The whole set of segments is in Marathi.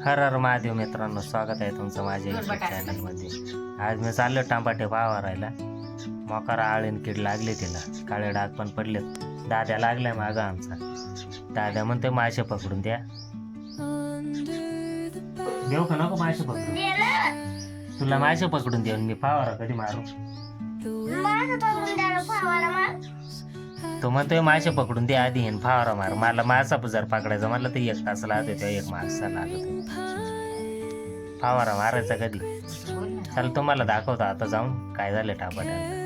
हर हर महादेव मित्रांनो स्वागत आहे तुमचं माझ्या युट्यूब चॅनलमध्ये आज मी चाललो टांबाटे राहिला. मोकारा आळीन कीड लागली तिला. काळे डाग पण पडलेत. दाद्या लागलाय मागा आमचा. दाद्या म्हणते मासे पकडून द्या. देऊ का नको मासे पकडून? तुला मासे पकडून देऊन मी फावारा कधी मारू. तो म्हणतोय मासे पकडून दे आधी आणि फावरा मार. मला मासा जर पकडायचा म्हणलं तर एक तास लागतो एक मासा लागतो फावारा मारायचा कधी? चल तुम्हाला दाखवतो आता जाऊन काय झालं टापाट्याला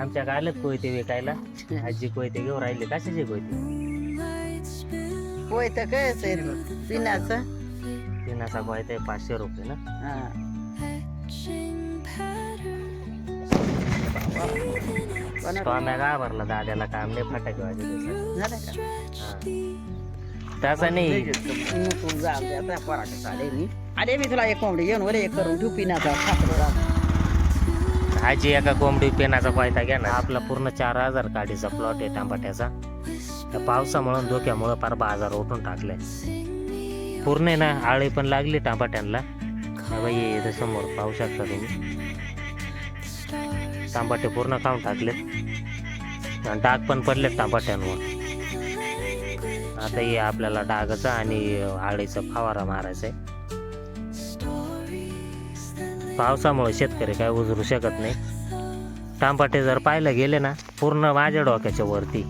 आमच्या आलेत कोयते विकायला? आजी कोयते घेऊन राहिले कशाचे कोयते? होय तर काय असेल? पिण्याचं? पिण्याचा कोयता पाचशे रुपये ना? का भरला दाद्याला काम नाही फटाके वाजत झालं का? तसं नाही. तू जा आमच्या आता पराठे चालेल मी. अरे मी तुला एक कोंबडी घेऊन वर एक करून ठेवू पिण्याचा खातो राहतो. आजी एका कोंबडी पेनाचा कोयता घ्या ना. आपला पूर्ण चार हजार काडीचा प्लॉट आहे टांबाट्याचा त्या पावसामुळे धोक्यामुळे फार बाजार उठून टाकलाय. पूर्ण आहे ना आळी पण लागली टांबाट्यांना हा बाई इथं समोर पाहू शकता तुम्ही. तांबाटे पूर्ण खाऊन टाकलेत. आणि डाग पण पडलेत तांबाट्यांवर. आता हे आपल्याला डागाचा आणि आळीचा फवारा मारायचा आहे पावसामुळे शेतकरी काय उजरू शकत नाही. तांबाटे जर पाहायला गेले ना पूर्ण माझ्या डोक्याच्या वरती.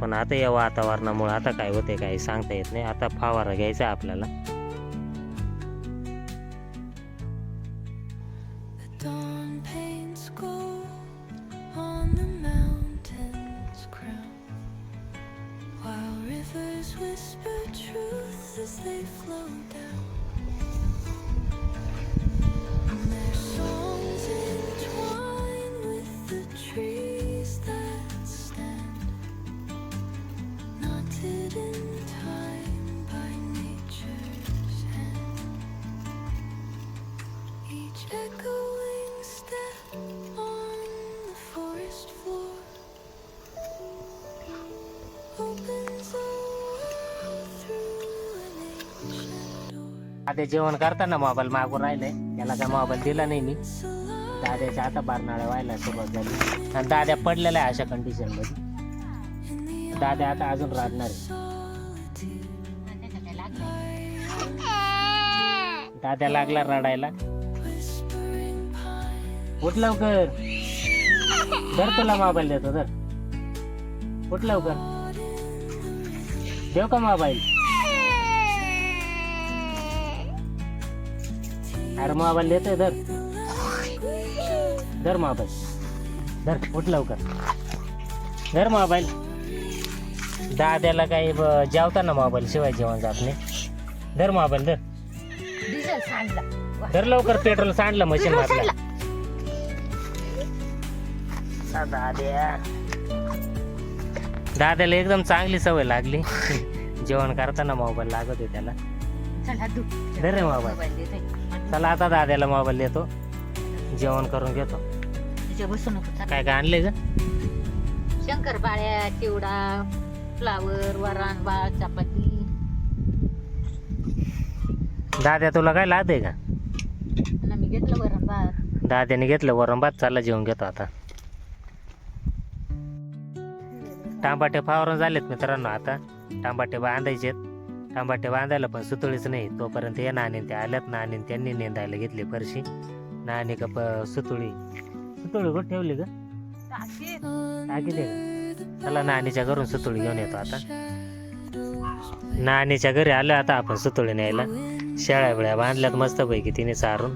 पण आता या वातावरणामुळे आता काय होते काही सांगता येत नाही. आता फवारा घ्यायचा आपल्याला. Rivers whisper truth as they flow down. Their songs entwine with the trees that stand, knotted in time by nature's hand. Each echoing step on the forest floor opens a आधे आता जेवण करताना मोबाईल मागून राहिले. त्याला काय मोबाईल दिला नाही मी. दाद्याच्या आता बारनाळ्या व्हायला सुरुवात झाली. आणि दाद्या पडलेला आहे अशा कंडिशनमध्ये. दाद्या आता अजून राहणार आहे. दाद्या लागला रडायला. उठ लवकर. धर तुला मोबाईल देतो धर. उठ लवकर. देऊ का मोबाईल अरे मोबाईल देतोय धर. धर मोबाईल धर उठ लवकर. धर मोबाईल दाद्याला काही जेवताना मोबाईल शिवाय जेवण जात नाही. धर मोबाईल धर. डिझेल सांडला. धर लवकर पेट्रोल सांडलं मशीन मधलं दाद्या. दाद्याला एकदम चांगली सवय लागली. जेवण करताना मोबाईल लागत आहे त्याला. धर रे मोबाईल. चला आता दाद्याला मोबाईल देतो. जेवण करून घेतो. बसू नको चला. काय काय आणले ग? शंकरपाळ्या चिवडा फ्लावर वरण भात चपाती. दाद्या तुला काय लाद आहे का? आणि मी घेतलं वरण भात. दाद्याने घेतलं वरण भात चालला जेवण घेतो आता. टांबाटे फावरून झालेत मित्रांनो आता. टांबाटे बांधायचेत टांबाटे बांधायला पण सुतळीच नाही. तोपर्यंत ये नाणे ते आल्यात. नाणे त्यांनी नेंदायला घेतली फरशी. नाणे का प सुतुळी. सुतुळी कुठं ठेवली ग? टाकी दे चला नाणीच्या घरून सुतुळी घेऊन येतो आता. नाणीच्या घरी आलो आता आपण सुतुळी न्यायला. शेळ्या बिळ्या बांधल्यात मस्तपैकी तिने सारून.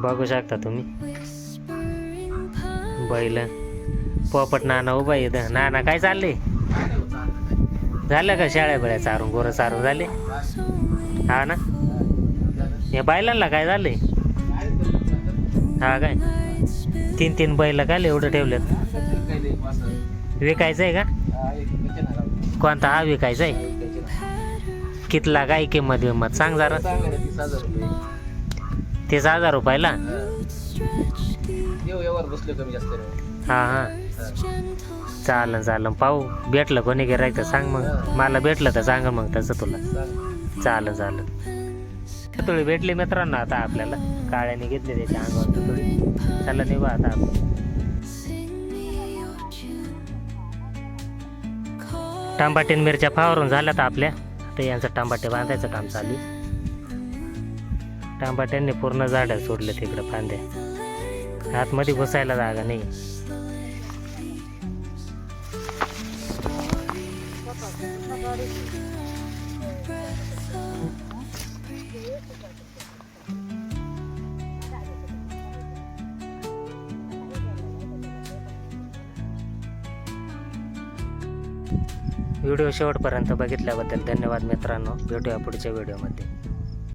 बघू शकता तुम्ही. बैल. पोपट नाना उभा येत नाना काय चालले झालं का शाळ्या बिळ्या चारून गोरं चारून झाले? हा ना? या बैलांना काय झाले हा काय? तीन तीन बैल काय एवढं ठेवलेत विकायचं आहे का? कोणता? हा विकायचा आहे कितला काय किंमत विमत सांग जरा. तीस हजार रुपयाला? देव यावर कमी जास्त हा हा. चालन चालन. पाहू भेटलं कोणी गिरायक तर सांग मग. मला भेटलं तर सांग मग तसं तुला. चालन चालन. तुळी भेटली मित्रांनो आता आपल्याला. काळ्याने घेतली त्याच्या अंगावर तुळी चला निघू आता आपण. टमाटीन मिरच्या फावरून झाल्यात आपल्या. तर यांचं टांबाटे बांधायचं काम चालू. टांबाट्यांनी पूर्ण झाडं सोडले तिकडं फांद्या. आतमध्ये घुसायला जागा नाही. व्हिडिओ शेवटपर्यंत बघितल्याबद्दल धन्यवाद मित्रांनो. भेटूया पुढच्या व्हिडिओमध्ये.